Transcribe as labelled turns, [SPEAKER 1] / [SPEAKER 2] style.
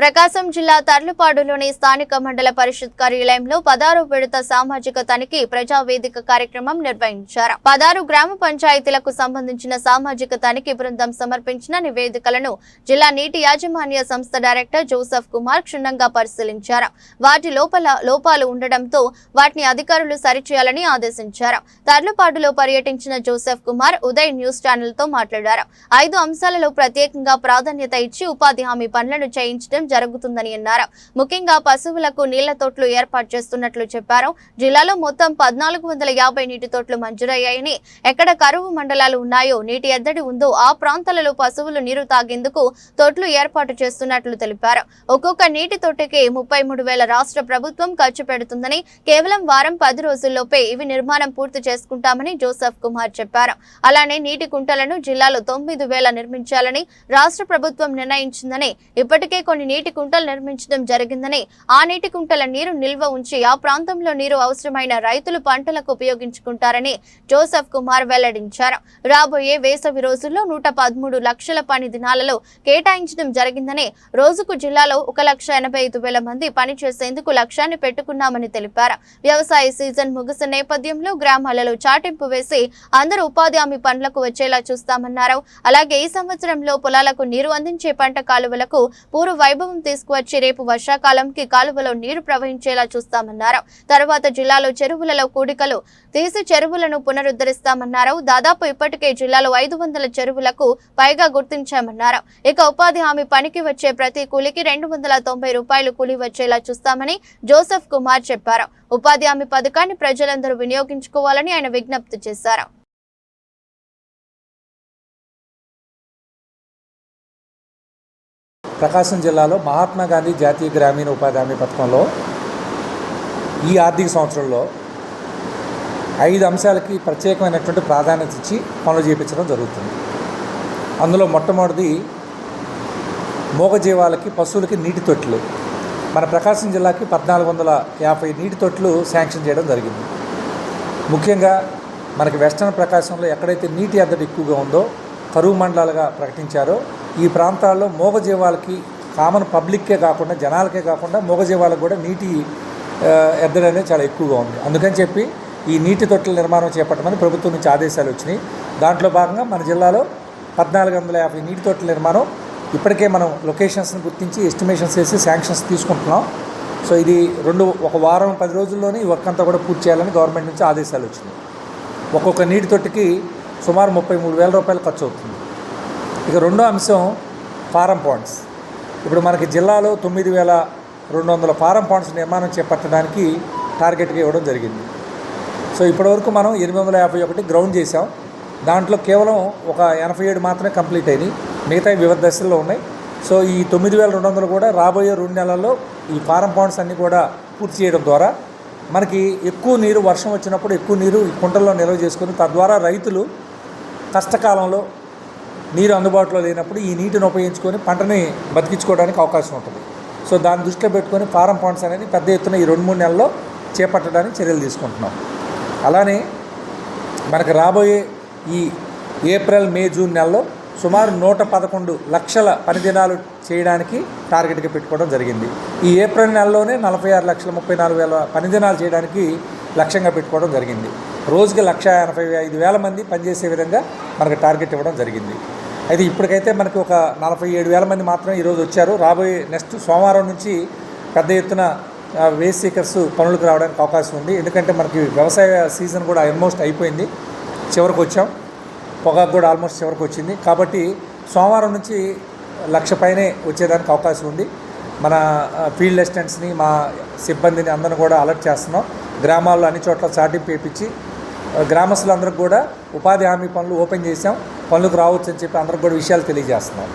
[SPEAKER 1] ప్రకాశం జిల్లా తర్లుపాడులోని స్థానిక మండల పరిషత్ కార్యాలయంలో పదారు విడత సామాజిక తనిఖీ ప్రజా వేదిక కార్యక్రమం నిర్వహించారు. పదారు గ్రామ పంచాయతీలకు సంబంధించిన సామాజిక తనిఖీ బృందం సమర్పించిన నివేదికలను జిల్లా నీటి యాజమాన్య సంస్థ డైరెక్టర్ జోసెఫ్ కుమార్ క్షుణ్ణంగా పరిశీలించారు. వాటి లోపల లోపాలు ఉండడంతో వాటిని అధికారులు సరిచేయాలని ఆదేశించారు. తర్లుపాడులో పర్యటించిన జోసెఫ్ కుమార్ ఉదయ్ న్యూస్ ఛానల్తో మాట్లాడారు. ఐదు అంశాలలో ప్రత్యేకంగా ప్రాధాన్యత ఇచ్చి ఉపాధి హామీ పనులను చేయించడం జరుగుతుందని అన్నారు. ముఖ్యంగా పశువులకు నీళ్ళ తోట్లు ఏర్పాటు చేస్తున్నట్లు చెప్పారు. జిల్లాలో మొత్తం పద్నాలుగు వందల యాభై నీటి తోట్లు మంజూరయ్యాయని ఎక్కడ కరువు మండలాలు ఉన్నాయో నీటి ఎద్దడి ఉందో ఆ ప్రాంతాలలో పశువులు నీరు తాగేందుకు తోట్లు ఏర్పాటు చేస్తున్నట్లు తెలిపారు. ఒక్కొక్క నీటి తొట్టికి ముప్పై మూడు వేల రాష్ట్ర ప్రభుత్వం ఖర్చు పెడుతుందని కేవలం వారం పది రోజుల్లోపే ఇవి నిర్మాణం పూర్తి చేసుకుంటామని జోసెఫ్ కుమార్ చెప్పారు. అలానే నీటి కుంటలను జిల్లాలో తొమ్మిది వేల నిర్మించాలని రాష్ట్ర ప్రభుత్వం నిర్ణయించిందని ఇప్పటికే కొన్ని నీటి కుంటలు నిర్మించడం జరిగిందని ఆ నీటి కుంటల నీరు నిల్వ ఉంచి ఆ ప్రాంతంలో నీరు అవసరమైన రైతులు పంటలకు ఉపయోగించుకుంటారని జోసెఫ్ కుమార్ వెల్లడించారు. రాబోయే వేసవి రోజుల్లో నూట పదమూడు లక్షల పని దినాలలో కేటాయించడం జరిగిందని రోజుకు జిల్లాలో ఒక లక్ష ఎనభై ఐదు వేల మంది పని చేసేందుకు లక్ష్యాన్ని పెట్టుకున్నామని తెలిపారు. వ్యవసాయ సీజన్ ముగిసిన నేపథ్యంలో గ్రామాలలో చాటింపు వేసి అందరూ ఉపాధి హామీ పనులకు వచ్చేలా చూస్తామన్నారు. అలాగే ఈ సంవత్సరంలో పొలాలకు నీరు అందించే పంట కాలువలకు పూర్వ వైభవం తీసుకువచ్చి రేపు వర్షాకాలంకి కాలువలో నీరు ప్రవహించేలా చూస్తామన్నారు. తర్వాత జిల్లాలో చెరువులలో కూడికలు తీసి చెరువులను పునరుద్ధరిస్తామన్నారు. దాదాపు ఇప్పటికే జిల్లాలో ఐదు వందల చెరువులకు పైగా గుర్తించామన్నారు. ఇక ఉపాధి హామీ పనికి వచ్చే ప్రతి కూలికి రెండు వందల తొంభై రూపాయలు కూలి వచ్చేలా చూస్తామని జోసెఫ్ కుమార్ చెప్పారు. ఉపాధి హామీ పథకాన్ని ప్రజలందరూ వినియోగించుకోవాలని ఆయన విజ్ఞప్తి చేశారు.
[SPEAKER 2] ప్రకాశం జిల్లాలో మహాత్మా గాంధీ జాతీయ గ్రామీణ ఉపాధి హామీ పథకంలో ఈ ఆర్థిక సంవత్సరంలో ఐదు అంశాలకి ప్రత్యేకమైనటువంటి ప్రాధాన్యత ఇచ్చి పనులు చేయించడం జరుగుతుంది. అందులో మొట్టమొదటిది మూగజీవాలకి పశువులకి నీటి తొట్లు. మన ప్రకాశం జిల్లాకి పద్నాలుగు వందల యాభై నీటి తొట్లు శాంక్షన్ చేయడం జరిగింది. ముఖ్యంగా మనకి వెస్టర్న్ ప్రకాశంలో ఎక్కడైతే నీటి ఎద్దడి ఎక్కువగా ఉందో కరువు మండలాలుగా ప్రకటించారో ఈ ప్రాంతాల్లో మూగజీవాలకి కామన్ పబ్లిక్కే కాకుండా జనాలకే కాకుండా మూగజీవాలకు కూడా నీటి ఎద్దడి అనేది చాలా ఎక్కువగా ఉంది. అందుకని చెప్పి ఈ నీటి తొట్టెల నిర్మాణం చేపట్టమని ప్రభుత్వం నుంచి ఆదేశాలు వచ్చినాయి. దాంట్లో భాగంగా మన జిల్లాలో పద్నాలుగు వందల యాభై నీటి తొట్టెల నిర్మాణం ఇప్పటికే మనం లొకేషన్స్ని గుర్తించి ఎస్టిమేషన్స్ వేసి శాంక్షన్స్ తీసుకుంటున్నాం. సో ఇది రెండు ఒక వారం పది రోజుల్లోనే ఈ వర్క్ అంతా కూడా పూర్తి చేయాలని గవర్నమెంట్ నుంచి ఆదేశాలు వచ్చినాయి. ఒక్కొక్క నీటి తొట్టికి సుమారు ముప్పై మూడు వేల రూపాయలు ఖర్చు అవుతుంది. ఇక రెండో అంశం ఫారం పాండ్స్. ఇప్పుడు మనకి జిల్లాలో తొమ్మిది వేల రెండు వందల ఫారం పాండ్స్ నిర్మాణం చేపట్టడానికి టార్గెట్గా ఇవ్వడం జరిగింది. సో ఇప్పటివరకు మనం ఎనిమిది వందల యాభై ఒకటి గ్రౌండ్ చేసాం దాంట్లో కేవలం ఒక ఎనభై ఏడు మాత్రమే కంప్లీట్ అయినాయి. మిగతా వివిధ దశల్లో ఉన్నాయి. సో ఈ తొమ్మిది వేల రెండు వందలు కూడా రాబోయే రెండు నెలల్లో ఈ ఫారం పాండ్స్ అన్నీ కూడా పూర్తి చేయడం ద్వారా మనకి ఎక్కువ నీరు వర్షం వచ్చినప్పుడు ఎక్కువ నీరు ఈ కుంటల్లో నిల్వ చేసుకుని తద్వారా రైతులు కష్టకాలంలో నీరు అందుబాటులో లేనప్పుడు ఈ నీటిని ఉపయోగించుకొని పంటని బతికించుకోవడానికి అవకాశం ఉంటుంది. సో దాన్ని దృష్టిలో పెట్టుకొని ఫారం పాండ్స్ అనేది పెద్ద ఎత్తున ఈ రెండు మూడు నెలల్లో చేపట్టడానికి చర్యలు తీసుకుంటున్నాం. అలానే మనకు రాబోయే ఈ ఏప్రిల్ మే జూన్ నెలలో సుమారు నూట పదకొండు లక్షల పనిదినాలు చేయడానికి టార్గెట్గా పెట్టుకోవడం జరిగింది. ఈ ఏప్రిల్ నెలలోనే నలభై ఆరు లక్షల ముప్పై నాలుగు వేల పనిదినాలు చేయడానికి లక్ష్యంగా పెట్టుకోవడం జరిగింది. రోజుకి లక్ష ఎనభై ఐదు వేల మంది పనిచేసే విధంగా మనకు టార్గెట్ ఇవ్వడం జరిగింది. అయితే ఇప్పటికైతే మనకి ఒక నలభై ఏడు వేల మంది మాత్రమే ఈరోజు వచ్చారు. రాబోయే నెక్స్ట్ సోమవారం నుంచి పెద్ద ఎత్తున వేస్ట్ సీకర్స్ పనులకు రావడానికి అవకాశం ఉంది. ఎందుకంటే మనకి వ్యవసాయ సీజన్ కూడా ఆల్మోస్ట్ అయిపోయింది. చివరికి వచ్చాం. పొగాకు కూడా ఆల్మోస్ట్ చివరికి వచ్చింది. కాబట్టి సోమవారం నుంచి లక్ష పైనే వచ్చేదానికి అవకాశం ఉంది. మన ఫీల్డ్ అసిస్టెంట్స్ని మా సిబ్బందిని అందరిని కూడా అలర్ట్ చేస్తున్నాం. గ్రామాల్లో అన్ని చోట్ల చాటింపు వేయించి గ్రామస్తులందరికీ కూడా ఉపాధి హామీ పనులు ఓపెన్ చేసాం పనులకు రావచ్చు అని చెప్పి అందరికి కూడా విషయాలు తెలియజేస్తున్నాం.